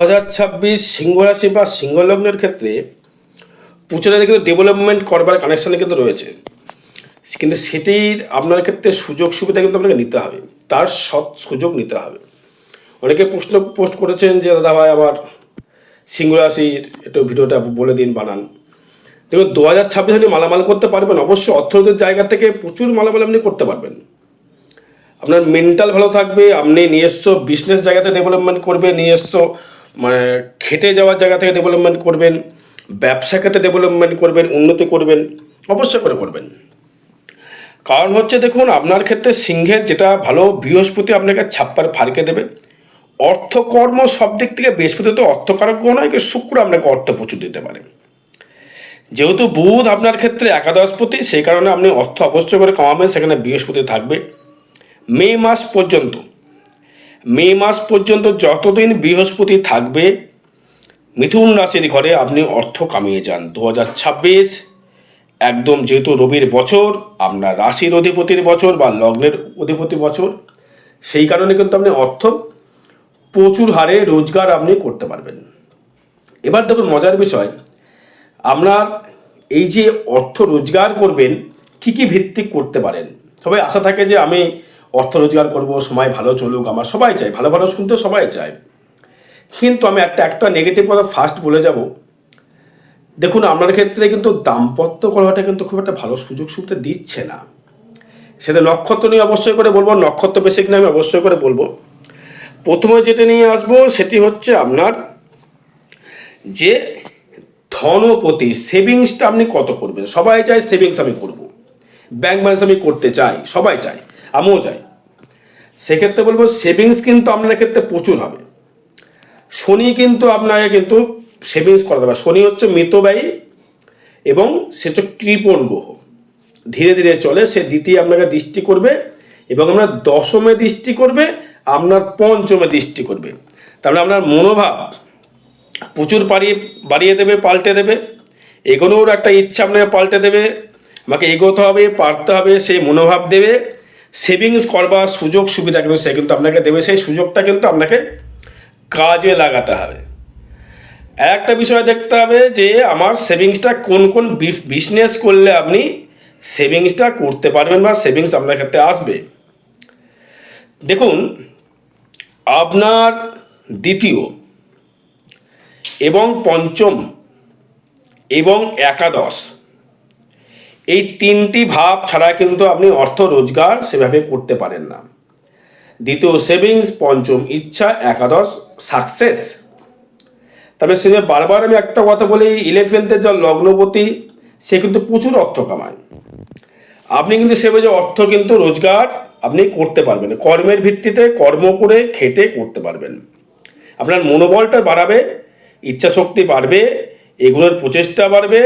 হাজার ছাব্বিশ সিংহ রাশি বা সিংহ লগ্নের ক্ষেত্রে প্রচুরের কিন্তু ডেভেলপমেন্ট করবার কানেকশানে কিন্তু রয়েছে। কিন্তু সেটির আপনার ক্ষেত্রে সুযোগ সুবিধা কিন্তু আপনাকে নিতে হবে। তার সৎ সুযোগ নিতে হবে। অনেকে প্রশ্ন পোস্ট করেছেন যে, দাদা ভাই, আবার সিংহ রাশির একটু ভিডিওটা বলে দিন, বানান। দেখুন, দু হাজার ছাব্বিশ আপনি মালামাল করতে পারবেন। অবশ্যই অর্থনৈতিক জায়গা থেকে প্রচুর মালামাল আপনি করতে পারবেন। আপনার মেন্টাল ভালো থাকবে। আপনি নিজস্ব বিজনেস জায়গাতে ডেভেলপমেন্ট করবে, নিজস্ব মানে খেটে যাওয়ার জায়গা থেকে ডেভেলপমেন্ট করবেন, ব্যবসা ক্ষেত্রে ডেভেলপমেন্ট করবেন, উন্নতি করবেন, অবশ্যই করে করবেন। কারণ হচ্ছে দেখুন, আপনার ক্ষেত্রে সিংহের যেটা ভালো বৃহস্পতি আপনাকে ছাপ্পার ফারকে দেবে। অর্থকর্ম সব দিক থেকে বৃহস্পতি তো অর্থকারক নয়, কিন্তু শুক্র আপনাকে অর্থ প্রচুর দিতে পারে। যেহেতু বুধ আপনার ক্ষেত্রে একাদশপতি, সেই কারণে আপনি অর্থ অবশ্যই করে কমাবেন, সেখানে বৃহস্পতি থাকবে। মে মাস পর্যন্ত মে মাস পর্যন্ত যতদিন বৃহস্পতি থাকবে, মিথুন রাশির ঘরে আপনি অর্থ কামিয়ে যান। দু হাজার ছাব্বিশ একদম যেহেতু রবির বছর, আপনার রাশির অধিপতির বছর বা লগ্নের অধিপতি বছর, সেই কারণে কিন্তু আপনি অর্থ প্রচুর হারে রোজগার আপনি করতে পারবেন। এবার দেখুন মজার বিষয়, আপনার এই যে অর্থ রোজগার করবেন, কি কি ভিত্তিক করতে পারেন? সবাই আশা থাকে যে আমি অর্থ রোজগার করব, সময় ভালো চলুক, আমার সবাই চাই ভালো ভালো শুনতে সবাই চায়। কিন্তু আমি একটা একটা নেগেটিভ কথা ফার্স্ট বলে যাব। দেখুন, আপনার ক্ষেত্রে কিন্তু দাম্পত্য কলহটা কিন্তু খুব একটা ভালো সুযোগ সুবিধা দিচ্ছে না। সেটা নক্ষত্র নিয়ে অবশ্যই করে বলব, নক্ষত্র বেশি কিনা আমি অবশ্যই করে বলব। প্রথমে যেটা নিয়ে আসব, সেটি হচ্ছে আপনার যে ধনপতি, সেভিংসটা আপনি কত করবেন? সবাই চায় সেভিংস আমি করব। ব্যাংক ব্যালেন্স আমি করতে চাই, সবাই চায়, আমিও চাই। সেক্ষেত্রে বলব সেভিংস কিন্তু আপনার ক্ষেত্রে প্রচুর হবে। শনি কিন্তু আপনাকে কিন্তু সেভিংস করা দেবে শনি হচ্ছে মৃতব্যয়ী এবং সে হচ্ছে কৃপণ গ্রহ। ধীরে ধীরে চলে, সে দ্বিতীয় আপনাকে দৃষ্টি করবে এবং আপনার দশমে দৃষ্টি করবে, আপনার পঞ্চমে দৃষ্টি করবে। তাহলে আপনার মনোভাব প্রচুর বাড়িয়ে বাড়িয়ে দেবে, পাল্টে দেবে। এগোনোর একটা ইচ্ছা আপনাকে পাল্টে দেবে। আমাকে এগোতে হবে, পারতে হবে, সেই মনোভাব দেবে। সেভিংস করবার সুযোগ সুবিধা কিন্তু সে কিন্তু আপনাকে দেবে। সেই সুযোগটা কিন্তু আপনাকে কাজে লাগাতে হবে। আর একটা বিষয় দেখতে হবে যে, আমার সেভিংসটা কোন কোন বিজনেস করলে আপনি সেভিংসটা করতে পারবেন বা সেভিংস আপনার ক্ষেত্রে আসবে। দেখুন, আপনার দ্বিতীয় এবং পঞ্চম এবং একাদশ এই তিনটি ভাব ছাড়া কিন্তু আপনি অর্থ রোজগার সেভাবে করতে পারেন না। দ্বিতীয়, সেভিংস, পঞ্চম, ইচ্ছা, একাদশ, সাকসেস। তবে সে বারবার আমি একটা কথা বলি, ইলেভেন্থের যা লগ্নপতি, সে কিন্তু প্রচুর অর্থ কামায়। আপনি কিন্তু সেভাবে যে অর্থ কিন্তু রোজগার আপনি করতে পারবেন কর্মের ভিত্তিতে কর্ম করে খেটে করতে পারবেন। আপনার মনোবলটা বাড়াবে ইচ্ছা শক্তি বাড়বে, এগুলোর প্রচেষ্টা বাড়বে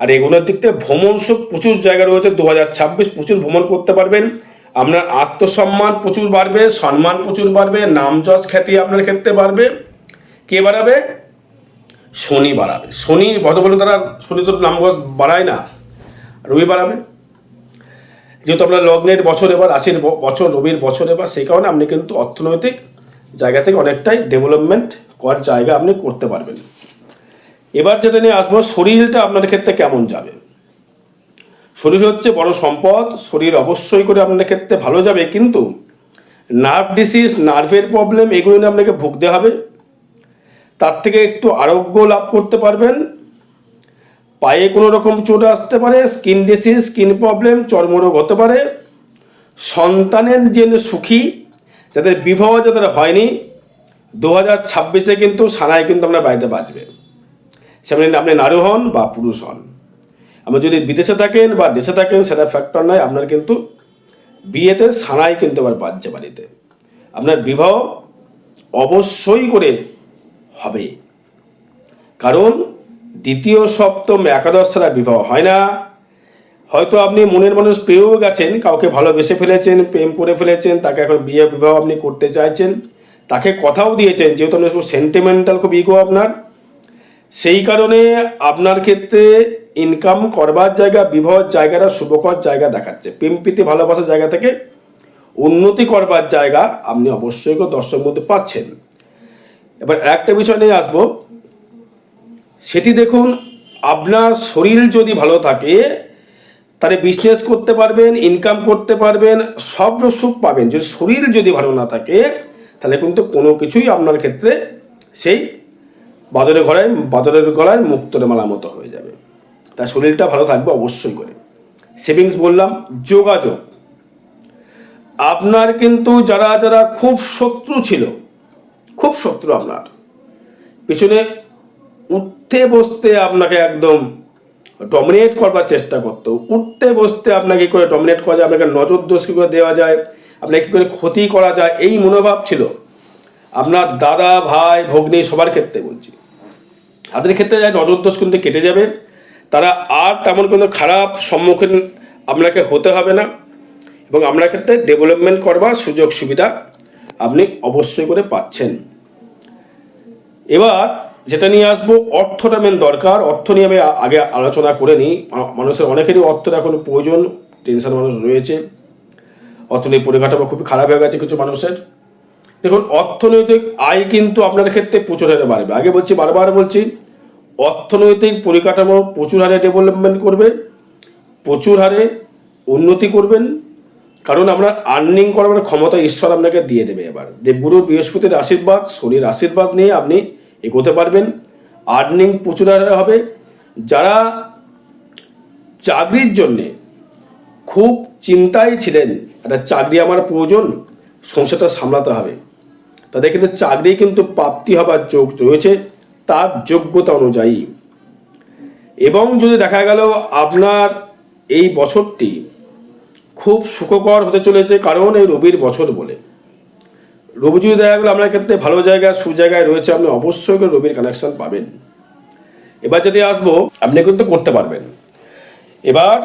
আর এগুলোর দিক থেকে ভ্রমণ সুখ প্রচুর জায়গা রয়েছে, দু হাজার ছাব্বিশ প্রচুর ভ্রমণ করতে পারবেন। আপনার আত্মসম্মান প্রচুর বাড়বে, সম্মান প্রচুর বাড়বে, নাম যশ খ্যাতি আপনার ক্ষেত্রে বাড়বে। কে বাড়াবে? শনি বাড়াবে। শনি ভদ্র বলে তারা শনি তো নাম যশ বাড়ায় না, রবি বাড়াবে। যেহেতু আপনার লগ্নের বছর এবার আশির বছর, রবির বছর এবার, সেই কারণে আপনি কিন্তু অর্থনৈতিক জায়গা থেকে অনেকটাই ডেভেলপমেন্ট করার জায়গা আপনি করতে পারবেন। এবার যেটা নিয়ে আসব, শরীরটা আপনার ক্ষেত্রে কেমন যাবে? শরীর হচ্ছে বড় সম্পদ, শরীর অবশ্যই করে আপনার ক্ষেত্রে ভালো যাবে, কিন্তু নার্ভ ডিসিজ নার্ভের প্রবলেম এগুলো নিয়ে আপনাকে ভুগতে হবে। তার থেকে একটু আরোগ্য লাভ করতে পারবেন। পায়ে কোনো রকম চোট আসতে পারে স্কিন ডিসিজ স্কিন প্রবলেম চর্মরোগ হতে পারে। সন্তানের যে সুখী, যাদের বিবাহ যাদের হয়নি, দু হাজার ছাব্বিশে কিন্তু সানায় কিন্তু আপনার বাড়িতে বাঁচবে সেমনি আপনি নারী হন বা পুরুষ হন। আপনি যদি বিদেশে থাকেন বা দেশে থাকেন, সেটা ফ্যাক্টর নয়। আপনার কিন্তু বিয়েতে সানাই কিন্তু আবার বাজছে বাড়িতে। আপনার বিবাহ অবশ্যই করে হবে। কারণ দ্বিতীয়, সপ্তম, একাদশ ছাড়া বিবাহ হয় না। হয়তো আপনি মনের মানুষ পেয়েও গেছেন, কাউকে ভালোবেসে ফেলেছেন, প্রেম করে ফেলেছেন, তাকে এখন বিয়ে, বিবাহ আপনি করতে চাইছেন, তাকে কথাও দিয়েছেন, যেহেতু আপনি খুব সেন্টিমেন্টাল খুব ইগো আপনার। সেই কারণে আপনার ক্ষেত্রে ইনকাম করবার জায়গা বিবাহ জায়গাটা, শুভকর জায়গা দেখাচ্ছে। প্রেম, প্রীতি ভালোবাসার জায়গা থেকে উন্নতি করবার জায়গা আপনি অবশ্যই দর্শক মধ্যে পাচ্ছেন। এবার একটা বিষয় নিয়ে আসব। সেটি দেখুন, আপনার শরীর যদি ভালো থাকে, তাহলে বিজনেস করতে পারবেন ইনকাম করতে পারবেন, সব সুখ পাবেন। যদি শরীর যদি ভালো না থাকে, তাহলে কিন্তু কোনো কিছুই আপনার ক্ষেত্রে সেই বাদরের ঘোড়ায়, বাদরের গলায় মুক্তরে মালা মতো হয়ে যাবে। তাই শরীরটা ভালো থাকবে অবশ্যই করে। সেভিংস বললাম, যোগাযোগ। আপনার কিন্তু যারা যারা খুব শত্রু ছিল, খুব শত্রু আপনার, পিছনে উঠতে বসতে আপনাকে একদম ডমিনেট করবার চেষ্টা করতো। উঠতে বসতে আপনাকে করে ডমিনেট করা যায়? আপনাকে নজর দোষ কী করে দেওয়া যায়? আপনাকে কী করে ক্ষতি করা যায়? এই মনোভাব ছিল। আপনার দাদা, ভাই, ভগ্নী সবার ক্ষেত্রে বলছি। তাদের ক্ষেত্রে নজর দোষ কিন্তু কেটে যাবে, তারা আর তেমন কোনো খারাপ সম্মুখীন আপনাকে হতে হবে না এবং আপনার ক্ষেত্রে ডেভেলপমেন্ট করবার সুযোগ সুবিধা আপনি অবশ্যই করে পাচ্ছেন। এবার যেটা নিয়ে আসব, অর্থটা মেন দরকার। অর্থ নিয়ে আমি আগে আলোচনা করে নিই। মানুষের অনেকেরই অর্থের এখন প্রয়োজন টেনশন মানুষ রয়েছে। অর্থনৈতিক পরিকাঠামো খুবই খারাপ হয়ে গেছে কিছু মানুষের। দেখুন, অর্থনৈতিক আয় কিন্তু আপনার ক্ষেত্রে প্রচুর হারে বাড়বে। আগে বলছি, বারবার বলছি, অর্থনৈতিক পরিকাঠামো প্রচুর হারে ডেভেলপমেন্ট করবে, প্রচুর হারে উন্নতি করবেন, কারণ আমরা আর্নিং করার ক্ষমতা ঈশ্বর আপনাকে দিয়ে দেবে এবার। দেবগুরু বৃহস্পতির আশীর্বাদ, শনির আশীর্বাদ নিয়ে আপনি এগোতে পারবেন আর্নিং প্রচুর হারে হবে। যারা চাকরির জন্যে খুব চিন্তায় ছিলেন, একটা চাকরি আমার প্রয়োজন, সংসারটা সামলাতে হবে। তাদের কিন্তু চাকরি কিন্তু প্রাপ্তি হবার যোগ রয়েছে তার যোগ্যতা অনুযায়ী। এবং যদি দেখা গেল আপনার এই বছরটি খুব সুখকর হতে চলেছে কারণ এই রবির বছর বলে। রবি যদি দেখা গেলো আপনার ক্ষেত্রে ভালো জায়গায় সুজায়গায় রয়েছে, আপনি অবশ্যই রবির কানেকশন পাবেন। এবার যদি আসব, আপনি কিন্তু করতে পারবেন। এবার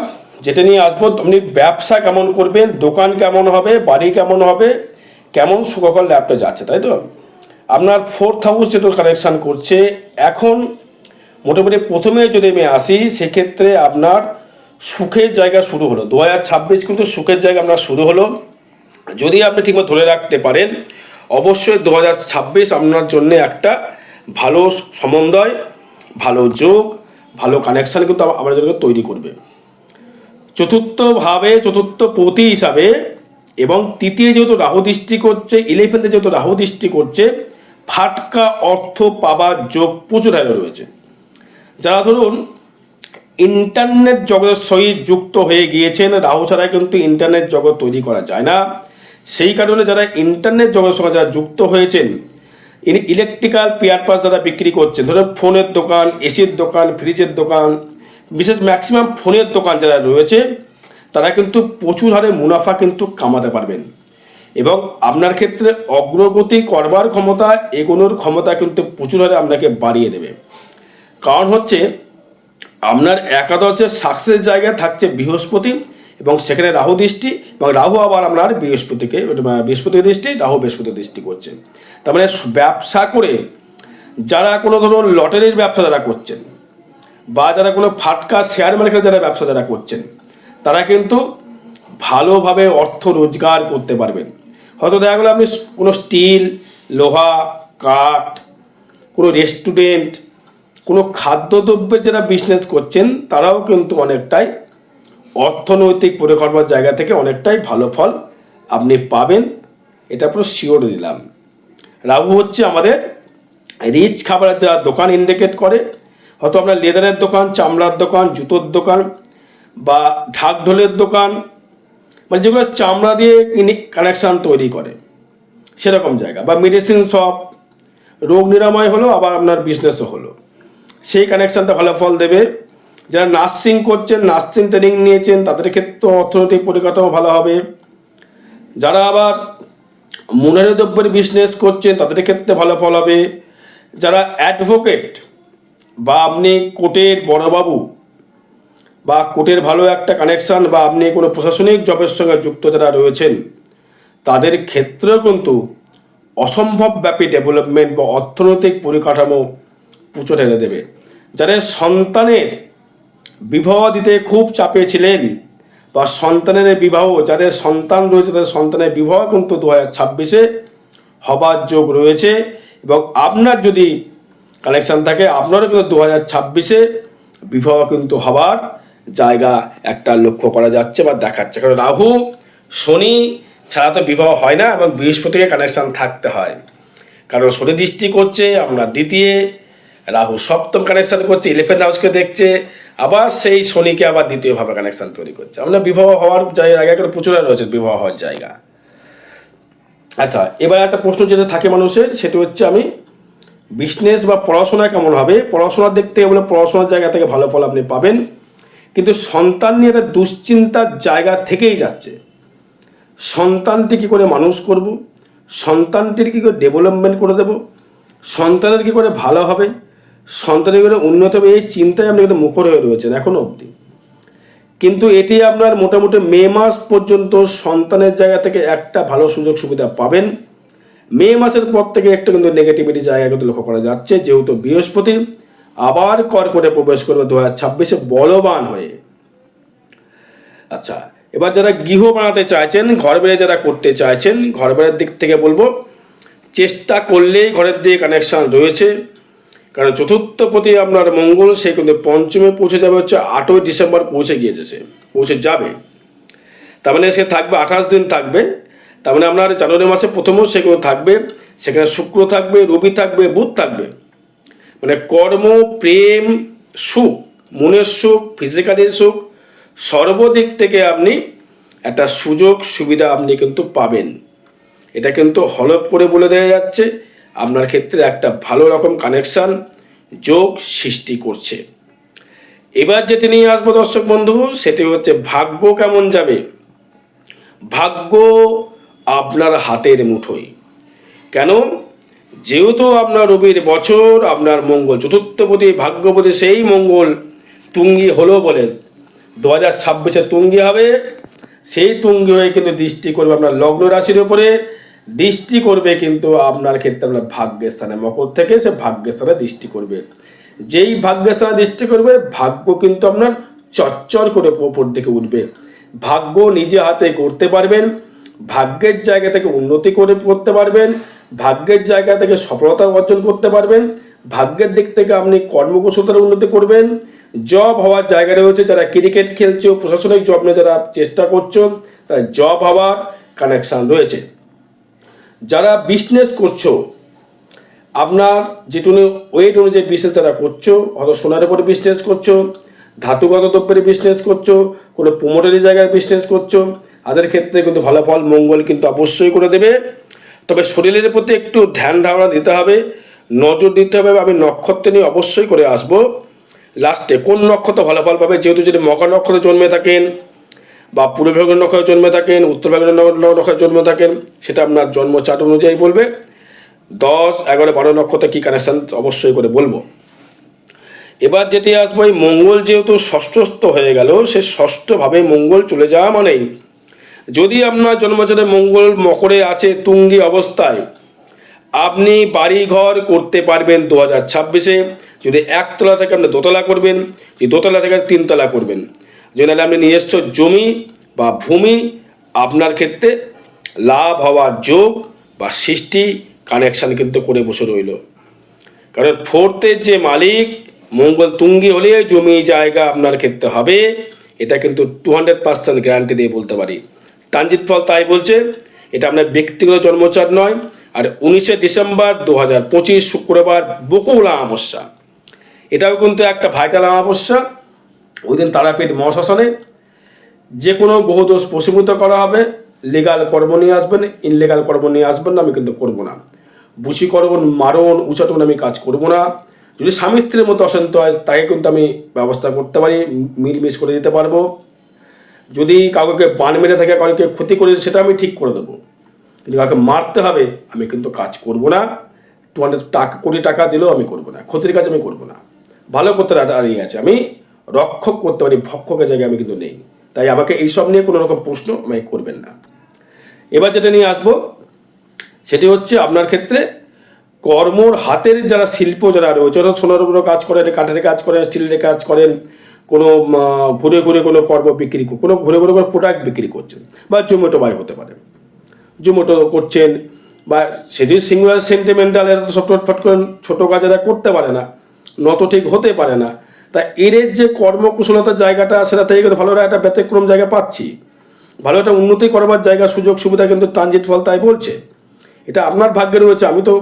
যেটা নিয়ে আসব, আপনি ব্যবসা কেমন করবেন, দোকান কেমন হবে, বাড়ি কেমন হবে কেমন সুখকর ল্যাবটা যাচ্ছে, তাই তো? আপনার ফোর্থ হাউস যেহেতু কানেকশান করছে, এখন মোটামুটি প্রথমে যদি আমি আসি, সেক্ষেত্রে আপনার সুখের জায়গা শুরু হলো। দু হাজার ছাব্বিশ কিন্তু সুখের জায়গা আপনার শুরু হলো। যদি আপনি ঠিকমতো ধরে রাখতে পারেন, অবশ্যই দু হাজার ছাব্বিশ আপনার জন্য একটা ভালো সমন্বয়, ভালো যোগ, ভালো কানেকশান কিন্তু আমাদের জন্য তৈরি করবে। চতুর্থভাবে চতুর্থ পতি হিসাবে এবং তৃতীয় যেহেতু রাহু দৃষ্টি করছে ইলেভেন্থে যেহেতু রাহু দৃষ্টি করছে, ফাটকা অর্থ পাবার যোগ প্রচুর হারে রয়েছে। যারা ধরুন ইন্টারনেট জগতের সহিত যুক্ত হয়ে গিয়েছেন, রাহু ছাড়া কিন্তু ইন্টারনেট জগৎ তৈরি করা যায় না। সেই কারণে যারা ইন্টারনেট জগতের সঙ্গে যারা যুক্ত হয়েছেন, ইনি ইলেকট্রিক্যাল পেয়ার পাস যারা বিক্রি করছেন, ধরুন ফোনের দোকান এসির দোকান ফ্রিজের দোকান, বিশেষ ম্যাক্সিমাম ফোনের দোকান যারা রয়েছে তারা কিন্তু প্রচুর হারে মুনাফা কিন্তু কামাতে পারবেন। এবং আপনার ক্ষেত্রে অগ্রগতি করবার ক্ষমতা, এগোনোর ক্ষমতা কিন্তু প্রচুর হারে আপনাকে বাড়িয়ে দেবে। কারণ হচ্ছে, আপনার একাদশের সাকসেস জায়গায় থাকছে বৃহস্পতি এবং সেখানে রাহু দৃষ্টি এবং রাহু আবার আপনার বৃহস্পতিকে, বৃহস্পতি দৃষ্টি, রাহু বৃহস্পতি দৃষ্টি করছে। তার মানে ব্যবসা করে যারা কোনো ধরুন লটারির ব্যবসা যারা করছেন বা যারা কোনো ফাটকা শেয়ার মার্কেটে যারা ব্যবসা যারা করছেন তারা কিন্তু ভালোভাবে অর্থ রোজগার করতে পারবেন। হয়তো দেখা গেলো আপনি কোনো স্টিল, লোহা, কাঠ, কোনো রেস্টুরেন্ট, কোনো খাদ্যদ্রব্যের যারা বিজনেস করছেন, তারাও কিন্তু অনেকটাই অর্থনৈতিক পরিকল্পনার জায়গা থেকে অনেকটাই ভালো ফল আপনি পাবেন। এটা পুরো শিওর দিলাম। রাহু হচ্ছে আমাদের রিচ খাবারের যারা দোকান ইন্ডিকেট করে, হয়তো আপনার লেদারের দোকান, চামড়ার দোকান, জুতোর দোকান বা ঢাক ঢোলের দোকান মানে যেগুলো চামড়া দিয়ে কানেকশান তৈরি করে। সেরকম জায়গা। বা মেডিসিন শপ রোগ নিরাময় হলো, আবার আপনার বিজনেসও হলো। সেই কানেকশানটা ভালো ফল দেবে। যারা নার্সিং করছেন নার্সিং ট্রেনিং নিয়েছেন, তাদের ক্ষেত্রে অর্থনৈতিক পরিকাঠামো ভালো হবে। যারা আবার মনের দ্রব্যের বিজনেস করছেন, তাদের ক্ষেত্রে ভালো ফল হবে। যারা অ্যাডভোকেট বা আপনি কোর্টের বড়বাবু বা কোর্টের ভালো একটা কানেকশান বা আপনি কোনো প্রশাসনিক জবের সঙ্গে যুক্ত যারা রয়েছেন, তাদের ক্ষেত্রেও কিন্তু অসম্ভব ব্যাপী ডেভেলপমেন্ট বা অর্থনৈতিক পরিকাঠামো পুচো ঢেলে দেবে। যাদের সন্তানের বিবাহ দিতে খুব চাপে ছিলেন বা সন্তানের বিবাহ, যাদের সন্তান রয়েছে, তাদের সন্তানের বিবাহ কিন্তু দু হাজার ছাব্বিশে হবার যোগ রয়েছে এবং আপনার যদি কানেকশান থাকে, আপনারও কিন্তু দু হাজার ছাব্বিশে বিবাহ কিন্তু হবার জায়গা একটা লক্ষ্য করা যাচ্ছে বা দেখাচ্ছে। কারণ রাহু, শনি ছাড়া তো বিবাহ হয় না এবং বৃহস্পতিকে কানেকশান থাকতে হয়। কারণ শনি দৃষ্টি করছে, আমরা দ্বিতীয়, রাহু সপ্তম কানেকশান করছে ইলেভেন্থ হাউসকে দেখছে, আবার সেই শনিকে আবার দ্বিতীয়ভাবে কানেকশান তৈরি করছে। আমরা বিবাহ হওয়ার জায়গা কিন্তু প্রচুর রয়েছে বিবাহ হওয়ার জায়গা। আচ্ছা এবার একটা প্রশ্ন যেটা থাকে মানুষের, সেটা হচ্ছে আমি বিজনেস বা পড়াশোনা কেমন হবে? পড়াশোনার থেকে বলে পড়াশোনার জায়গা থেকে ভালো ফল আপনি পাবেন। কিন্তু সন্তান নিয়ে একটা দুশ্চিন্তার জায়গা থেকেই যাচ্ছে। সন্তানটি কী করে মানুষ করব? সন্তানটির কী করে ডেভেলপমেন্ট করে দেব? সন্তানের কী করে ভালো হবে? সন্তানের করে উন্নত হবে? এই চিন্তায় আপনি কিন্তু মুখর হয়ে রয়েছেন এখনও অবধি। কিন্তু এটি আপনার মোটামুটি মে মাস পর্যন্ত সন্তানের জায়গা থেকে একটা ভালো সুযোগ সুবিধা পাবেন। মে মাসের পর থেকে একটা কিন্তু নেগেটিভিটি জায়গা কিন্তু লক্ষ্য করা যাচ্ছে। যেহেতু বৃহস্পতি আবার কর করে প্রবেশ করবে দু হাজার ছাব্বিশে বলবান হয়ে। আচ্ছা এবার যারা গৃহ বানাতে চাইছেন, ঘর বেড়ে যারা করতে চাইছেন, ঘর বেড়ার দিক থেকে বলব, চেষ্টা করলেই ঘরের দিকে কানেকশান রয়েছে। কারণ চতুর্থ প্রতি আপনার মঙ্গল, সে কিন্তু পঞ্চমে পৌঁছে যাবে, হচ্ছে আটই ডিসেম্বর পৌঁছে গিয়েছে সে, পৌঁছে যাবে। তার মানে সে থাকবে, আঠাশ দিন থাকবে। তার মানে আপনার জানুয়ারি মাসে প্রথমেও সেগুলো থাকবে, সেখানে শুক্র থাকবে, রবি থাকবে, বুধ থাকবে। মানে কর্ম, প্রেম, সুখ, মনের সুখ ফিজিক্যালি সুখ, সর্বদিক থেকে আপনি একটা সুযোগ, সুবিধা আপনি কিন্তু পাবেন। এটা কিন্তু হলপ করে বলে দেওয়া যাচ্ছে, আপনার ক্ষেত্রে একটা ভালো রকম কানেকশান যোগ সৃষ্টি করছে। এবার যেটি নিয়ে আসব দর্শক বন্ধু, সেটি হচ্ছে ভাগ্য কেমন যাবে? ভাগ্য আপনার হাতের মুঠোয়। কেন? যেহেতু আপনার রবির বছর, আপনার মঙ্গল, চতুর্থপতি, ভাগ্যপতি সেই মঙ্গল তুঙ্গি হলো বলে দু হাজার ছাব্বিশে তুঙ্গি হবে। সেই তুঙ্গি হয়ে কিন্তু দৃষ্টি করবে আপনার লগ্ন রাশির উপরে। দৃষ্টি করবে কিন্তু আপনার ক্ষেত্রে আপনার ভাগ্যের স্থানে, মকর থেকে সে ভাগ্যের স্থানে দৃষ্টি করবে। যেই ভাগ্যের স্থানে দৃষ্টি করবে, ভাগ্য কিন্তু আপনার চচ্চর করে ওপর দিকে উঠবে। ভাগ্য নিজে হাতে করতে পারবেন, ভাগ্যের জায়গা থেকে উন্নতি করে করতে পারবেন ভাগ্যের জায়গা থেকে সফলতা অর্জন করতে পারবেন। ভাগ্যের দিক থেকে আপনি কর্মকুশলতার উন্নতি করবেন। জব হওয়ার জায়গা রয়েছে যারা ক্রিকেট খেলছো প্রশাসনিক জব নিয়ে যারা চেষ্টা করছ। তারা জব হওয়ার কানেকশান রয়েছে। যারা বিজনেস করছ, আপনার যেটুকু ওয়েট অনুযায়ী বিজনেস যারা করছ, হয়তো সোনার উপরে বিজনেস করছ, ধাতুগত দ্রব্যের বিজনেস করছ, কোনো প্রমোটারি জায়গায় বিজনেস করছ, তাদের ক্ষেত্রে কিন্তু ভালো ফল মঙ্গল কিন্তু অবশ্যই করে দেবে। তবে শরীরের প্রতি একটু ধ্যান ধারণা দিতে হবে, নজর দিতে হবে, আমি নক্ষত্র নিয়ে অবশ্যই করে আসব। লাস্টে কোন নক্ষত্র ভালো ফল পাবে? যেহেতু যদি মকর নক্ষত্রে জন্মে থাকেন বা পূর্ব ভাগের নক্ষত্রে জন্মে থাকেন, উত্তর ভাগের নক্ষত্রে জন্মে থাকেন, সেটা আপনার জন্ম চাট অনুযায়ী বলবে। দশ, এগারো, বারো নক্ষত্রে কী কানেকশান অবশ্যই করে বলব। এবার যেটি আসব, এই মঙ্গল যেহেতু ষষ্ঠস্থ হয়ে গেল, সে ষষ্ঠভাবে মঙ্গল চলে যাওয়া মানেই যদি আপনার জন্মচারে মঙ্গল মকরে আছে তুঙ্গি অবস্থায়, আপনি বাড়ি ঘর করতে পারবেন দু হাজার ছাব্বিশে। যদি একতলা থেকে আপনি দোতলা করবেন, যদি দোতলা থেকে তিনতলা করবেন, যদি আপনি নিজস্ব জমি বা ভূমি, আপনার ক্ষেত্রে লাভ হওয়ার যোগ বা সৃষ্টি কানেকশান কিন্তু করে বসে রইল। কারণ ফোর্থের যে মালিক, মঙ্গল তুঙ্গি হলে জমি জায়গা আপনার ক্ষেত্রে হবে, এটা কিন্তু টু হান্ড্রেড পার্সেন্ট গ্যারান্টি দিয়ে বলতে পারি। ট্রানজিট ফল তাই বলছে, এটা আপনার ব্যক্তিগত জন্মচার নয়। আর উনিশে ডিসেম্বর দু হাজার পঁচিশ শুক্রবার বকুল অমাবস্যা। এটাও কিন্তু একটা ভাইটাল অমাবস্যা। ওই দিন তারাপীঠ মহাশাসনে যে কোনো বহুদোষ প্রশীভূত করা হবে। লিগাল কর্ম নিয়ে আসবেন ইনলিগাল কর্ম নিয়ে আসবেন না, আমি কিন্তু করব না। বুসি করবন মারণ, উচাটন আমি কাজ করব না। যদি স্বামী স্ত্রীর মতো অশান্ত হয়, তাকে কিন্তু আমি ব্যবস্থা করতে পারি, মিলমিশ করে দিতে পারব। যদি কাউকে বান মেরে থাকে, কাউকে ক্ষতি করে সেটা আমি ঠিক করে দেবো। কিন্তু কাউকে মারতে হবে, আমি কিন্তু কাজ করব না। টু হান্ড্রেড টাকা, কোটি টাকা দিলেও আমি করব না। ক্ষতির কাজ আমি করব না। ভালো করতে দাঁড়িয়ে আছে। আমি রক্ষক করতে পারি, ভক্ষকের জায়গায় আমি কিন্তু নেই। তাই আমাকে এইসব নিয়ে কোনো রকম প্রশ্ন আমাকে করবেন না। এবার যেটা নিয়ে আসব, সেটি হচ্ছে আপনার ক্ষেত্রে কর্মর হাতের যারা শিল্প যারা রয়েছে, অর্থাৎ সোনার উপরে কাজ করেন, কাঠের কাজ করেন, স্টিলের কাজ করেন কোনো ঘুরে ঘুরে কোনো কর্ম বিক্রি কোনো ঘুরে ঘুরে কোনো প্রোডাক্ট বিক্রি করছেন, বা জোম্যাটো বাই হতে পারে। জোম্যাটো করছেন, বা সেটি সিঙ্গুলার সেন্টিমেন্টাল এরা সব ফট করে ছোটো কাজ এরা করতে পারে না, নত ঠিক হতে পারে না। তা এর যে কর্মকুশলতার জায়গাটা, সেটা থেকে কিন্তু ভালো একটা ব্যতিক্রম জায়গা পাচ্ছি। ভালো একটা উন্নতি করবার জায়গা, সুযোগ, সুবিধা কিন্তু ট্রানজিট ফল তাই বলছে। এটা আপনার ভাগ্যে রয়েছে, আমি তো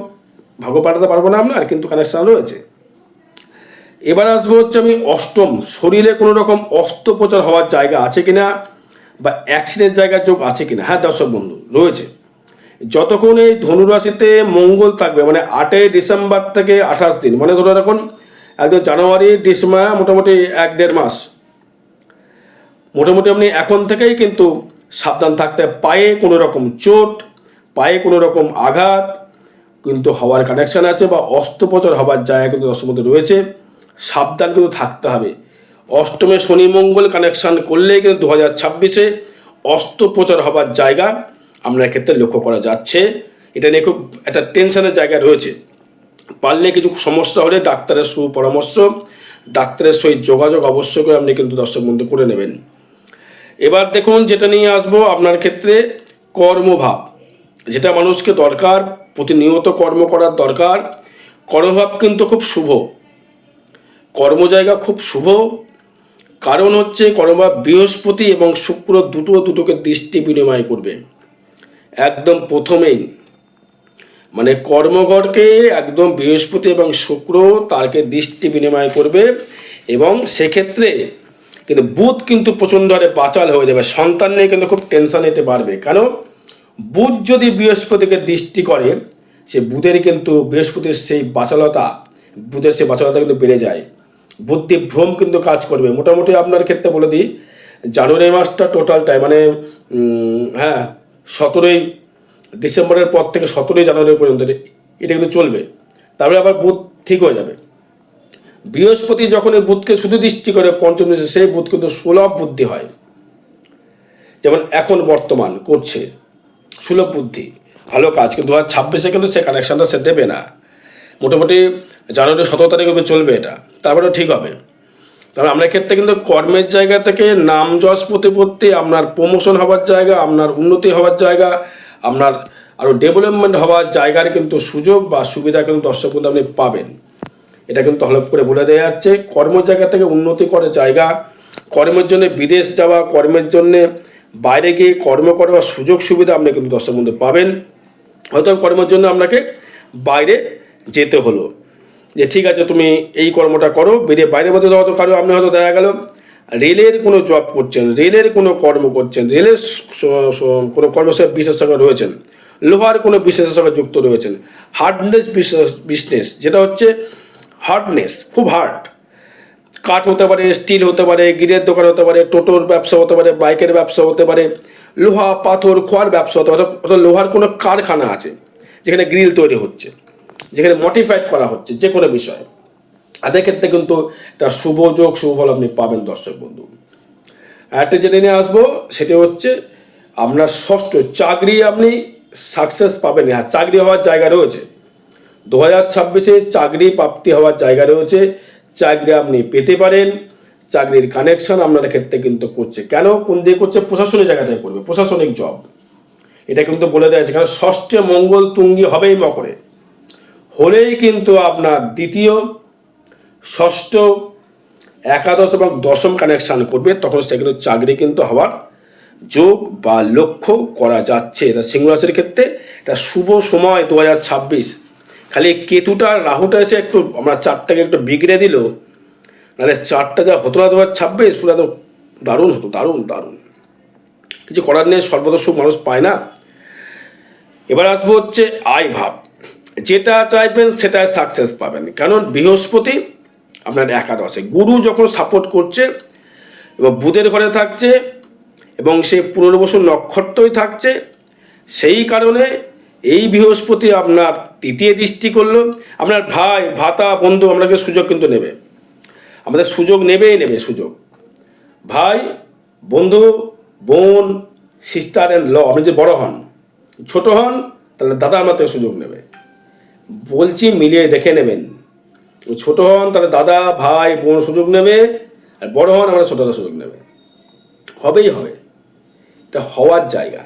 ভাগ্য পাঠাতে পারব না আপনার, কিন্তু কানেকশন রয়েছে। এবার আসব হচ্ছে আমি অষ্টম। শরীরে কোনো রকম অস্ত্রোপচার হওয়ার জায়গা আছে কিনা বা অ্যাক্সিডেন্ট জায়গার যোগ আছে কিনা? হ্যাঁ দর্শক বন্ধু, রয়েছে। যতক্ষণ এই ধনুরাশিতে মঙ্গল থাকবে মানে আটই ডিসেম্বর থেকে আঠাশ দিন মানে ধরো এখন একদম জানুয়ারি, ডিসেম্বর, মোটামুটি এক দেড় মাস। মোটামুটি আপনি এখন থেকেই কিন্তু সাবধান থাকতে পায়ে কোনো রকম চোট, পায়ে কোনো রকম আঘাত, কিন্তু হওয়ার কানেকশান আছে বা অস্ত্রোপচার হওয়ার জায়গা কিন্তু দর্শক রয়েছে। সাবধান কিন্তু থাকতে হবে। অষ্টমে শনি মঙ্গল কানেকশন করলেই কিন্তু দু হাজার ছাব্বিশে অস্ত্রোপচার হবার জায়গা আপনার ক্ষেত্রে লক্ষ্য করা যাচ্ছে। এটা নিয়ে খুব একটা টেনশনের জায়গা রয়েছে। পারলে কিছু সমস্যা হলে ডাক্তারের সুপরামর্শ, ডাক্তারের সহিত যোগাযোগ অবশ্যই করে আপনি কিন্তু দর্শক বন্ধু করে নেবেন। এবার দেখুন যেটা নিয়ে আসব আপনার ক্ষেত্রে কর্মভাব। যেটা মানুষকে দরকার, প্রতিনিয়ত কর্ম করার দরকার। কর্মভাব কিন্তু খুব শুভ। কর্মজায়গা খুব শুভ। কারণ হচ্ছে কর্মভাব বৃহস্পতি এবং শুক্র দুটো দুটোকে দৃষ্টি বিনিময় করবে। একদম প্রথমেই। মানে কর্মঘরকে একদম বৃহস্পতি এবং শুক্র তারকে দৃষ্টি বিনিময় করবে এবং সেক্ষেত্রে কিন্তু বুধ কিন্তু প্রচণ্ড হারে বাচাল হয়ে যাবে। সন্তান নিয়ে কিন্তু খুব টেনশন নিতে পারবে কেন? বুধ যদি বৃহস্পতিকে দৃষ্টি করে, সে বুধের কিন্তু বৃহস্পতির সেই বাচালতা, বুধের সেই বাচালতা কিন্তু বেড়ে যায়। বুদ্ধি ভ্রম কিন্তু কাজ করবে। মোটামুটি আপনার ক্ষেত্রে বলে দিই, জানুয়ারি মাসটা টোটালটাই মানে হ্যাঁ সতেরোই ডিসেম্বরের পর থেকে সতেরোই জানুয়ারি পর্যন্ত এটা- কিন্তু চলবে। তারপরে আবার বুধ ঠিক হয়ে যাবে। বৃহস্পতি যখন এই বুধকে শুধু দৃষ্টি করে পঞ্চম দৃষ্টি সেই বুধ কিন্তু সুলভ বুদ্ধি হয়। যেমন এখন বর্তমান করছে, সুলভ বুদ্ধি, ভালো কাজ, কিন্তু দু হাজার ছাব্বিশে কিন্তু সে কানেকশানটা সে দেবে না। মোটামুটি জানুয়ারি সতেরো তারিখ অবধি চলবে এটা। তারপরে ঠিক হবে। তবে আমরা ক্ষেত্রে কিন্তু কর্মের জায়গা থেকে নাম যশ প্রতিপত্তি, আপনার প্রমোশন হওয়ার জায়গা, আপনার উন্নতি হওয়ার জায়গা, আপনার আরও ডেভেলপমেন্ট হওয়ার জায়গার কিন্তু সুযোগ বা সুবিধা কিন্তু দর্শক কিন্তু আপনি পাবেন। এটা কিন্তু হলপ করে বলে দেওয়া যাচ্ছে, কর্ম জায়গা থেকে উন্নতি করার জায়গা, কর্মের জন্য বিদেশ যাওয়া, কর্মের জন্য বাইরে গিয়ে কর্ম করবার সুযোগ সুবিধা আপনি কিন্তু দর্শক বন্ধু পাবেন। হয়তো কর্মের জন্য আপনাকে বাইরে যেতে হলো। যে ঠিক আছে, তুমি এই কর্মটা করো, বেরিয়ে বাইরে মধ্যে হয়তো কারও, আপনি হয়তো দেখা গেল। রেলের কোনো জব করছেন, রেলের কোনো কর্ম করছেন, রেলের কোনো কর্মসূচি বিশেষ সঙ্গে রয়েছেন, লোহার কোনো বিশেষের সঙ্গে যুক্ত রয়েছেন। হার্ডনেস বিশেষ বিজনেস যেটা হচ্ছে হার্ডনেস খুব হার্ড কাঠ হতে পারে স্টিল হতে পারে, গিরের দোকান হতে পারে, টোটোর ব্যবসা হতে পারে, বাইকের ব্যবসা হতে পারে, লোহা, পাথর, খোয়ার ব্যবসা হতে পারে, অর্থাৎ লোহার কোনো কারখানা আছে, যেখানে গ্রিল তৈরি হচ্ছে। যেখানে মডিফাইড করা হচ্ছে যে কোনো বিষয় তাদের ক্ষেত্রে কিন্তু একটা শুভ যোগ, শুভ ফল আপনি পাবেন দর্শক বন্ধু। একটা যেটা নিয়ে আসব, সেটা হচ্ছে আপনার ষষ্ঠ চাকরি আপনি সাকসেস পাবেন। হ্যাঁ চাকরি হওয়ার জায়গা রয়েছে। দু হাজার ছাব্বিশে চাকরি প্রাপ্তি হওয়ার জায়গা রয়েছে। চাকরি আপনি পেতে পারেন। চাকরির কানেকশন আপনার ক্ষেত্রে কিন্তু করছে। কেন? কোন দিয়ে করছে? প্রশাসনিক জায়গা থেকে করবে। প্রশাসনিক জব এটা কিন্তু বলে দেওয়া আছে। কারণ ষষ্ঠে মঙ্গল তুঙ্গি হবেই মকরে। হলেই কিন্তু আপনার দ্বিতীয়, ষষ্ঠ, একাদশ এবং দশম কানেকশান করবে, তখন সেগুলো চাকরি কিন্তু হওয়ার যোগ বা লক্ষ্য করা যাচ্ছে। এটা সিংহ রাশির ক্ষেত্রে এটা শুভ সময় দু হাজার ছাব্বিশ। খালি কেতুটা, রাহুটা এসে একটু আমরা চারটাকে একটু বিগড়ে দিল, নাহলে চারটা যা হতো না দু হাজার ছাব্বিশ তো দারুণ হতো, দারুণ দারুণ। কিছু করার নেই, সর্বদা সুখ মানুষ পায় না। এবার আসব হচ্ছে আয় ভাব। যেটা চাইবেন সেটা সাকসেস পাবেন। কারণ বৃহস্পতি আপনার একাদশে। গুরু যখন সাপোর্ট করছে এবং বুধের ঘরে থাকছে এবং সে পুনর্বসু নক্ষত্রই থাকছে, সেই কারণে এই বৃহস্পতি আপনার তৃতীয় দৃষ্টি করল। আপনার ভাই, ভাতা, বন্ধু আপনাকে সুযোগ কিন্তু নেবে। আমাদের সুযোগ নেবেই নেবে সুযোগ। ভাই, বন্ধু, বোন সিস্টার অ্যান্ড ল আপনি যদি বড় হন, ছোট হন, তাহলে দাদা আমার থেকে সুযোগ নেবে। বলছি মিলিয়ে দেখে নেবেন। ছোট হন, তাহলে দাদা, ভাই, বোন সুযোগ নেবে, আর বড় হন, আমরা ছোটরা সুযোগ নেবে। হবেই হবে। এটা হওয়ার জায়গা।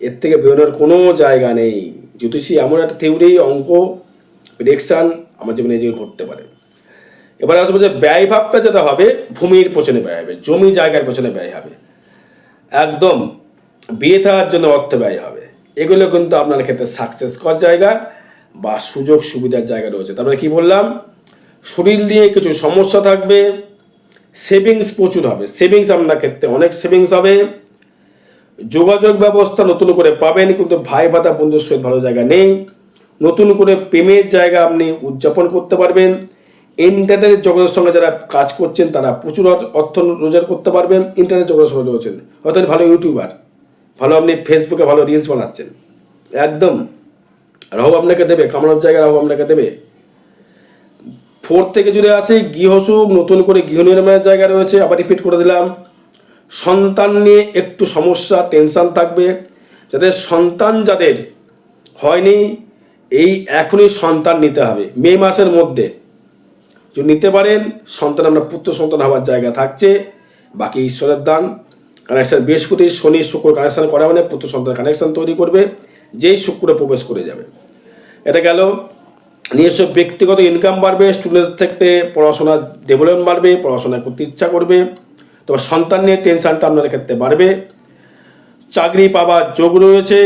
এর থেকে বেরোনোর কোনো জায়গা নেই। জ্যোতিষী এমন একটা থিওরি, অঙ্ক, প্রেডিকশান আমার জীবনে যে ঘটতে পারে। এবার আসব যে ব্যয় ভাবটা যেটা হবে, ভূমির পেছনে ব্যয় হবে, জমি জায়গার পেছনে ব্যয় হবে। একদম বিয়ে থাকার জন্য অর্থ ব্যয় হবে। এগুলো কিন্তু আপনার ক্ষেত্রে সাকসেস করার জায়গা। বা সুযোগ সুবিধার জায়গা রয়েছে। তারপরে কি বললাম? শরীর দিয়ে কিছু সমস্যা থাকবে, সেভিংস প্রচুর হবে। সেভিংস আপনার ক্ষেত্রে অনেক সেভিংস হবে। যোগাযোগ ব্যবস্থা নতুন করে পাবেন, কিন্তু ভাই ভাতা বন্ধুর সহিত ভালো জায়গা নেই। নতুন করে প্রেমের জায়গা আপনি উদযাপন করতে পারবেন। ইন্টারনেট জগতের সঙ্গে যারা কাজ করছেন, তারা প্রচুর অর্থ- রোজগার করতে পারবেন। ইন্টারনেট জগতের সঙ্গে রয়েছেন। আপনি ভালো ইউটিউবার, ভালো আপনি ফেসবুকে ভালো রিলস বানাচ্ছেন। একদম। রাহু আপনাকে দেবে কামানোর জায়গায় রাহু আপনাকে দেবে। ফোর থেকে যদি আসে, গৃহসুখ, নতুন করে গৃহ নির্মাণের জায়গা রয়েছে, আবার রিপিট করে দিলাম। সন্তান নিয়ে একটু সমস্যা টেনশান থাকবে। যাদের সন্তান যাদের হয়নি, এই এখনই সন্তান নিতে হবে। মে মাসের মধ্যে যদি নিতে পারেন, সন্তান আমরা পুত্র সন্তান হওয়ার জায়গা থাকছে, বাকি ঈশ্বরের দান। কানেকশন বৃহস্পতি, শনি, শুক্র কানেকশান করা মানে পুত্র সন্তান কানেকশান তৈরি করবে। যেই শুক্র প্রবেশ করে যাবে। এটা গেল, নিজস্ব ব্যক্তিগত ইনকাম বাড়বে স্টুডেন্ট থেকে পড়াশোনার ডেভেলপমেন্ট বাড়বে, পড়াশোনা করতে ইচ্ছা করবে তবে সন্তান নিয়ে টেনশনটা আপনার ক্ষেত্রে বাড়বে। চাকরি পাবার যোগ রয়েছে,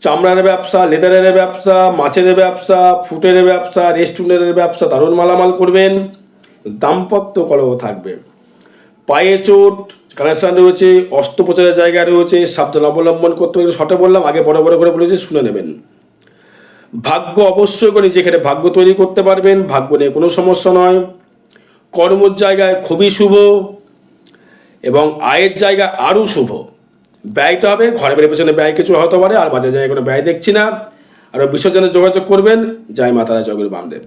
চামড়ার ব্যবসা লেদারের ব্যবসা, মাছের ব্যবসা ফুটের ব্যবসা রেস্টুরেন্টের ব্যবসা দারুণ মালামাল করবেন। দাম্পত্য কলহ থাকবে। পায়ে চোট কানেকশন রয়েছে, অস্ত্রোপচারের জায়গা রয়েছে, সাবধান অবলম্বন করতে হবে। শটে বললাম, আগে বড় বড় করে বলেছি, শুনে নেবেন। ভাগ্য অবশ্যই করে যেখানে ভাগ্য তৈরি করতে পারবেন, ভাগ্য নিয়ে কোনো সমস্যা নয়। কর্মর জায়গায় খুবই শুভ এবং আয়ের জায়গা আরও শুভ। ব্যয়টা হবে ঘরে বেড়ে পেছনে ব্যয় কিছু হতে পারে, আর বাজার জায়গায় কোনো ব্যয় দেখছি না। আর বিসর্জনে যোগাযোগ করবেন। জয় মাতারা জগর বামদেব।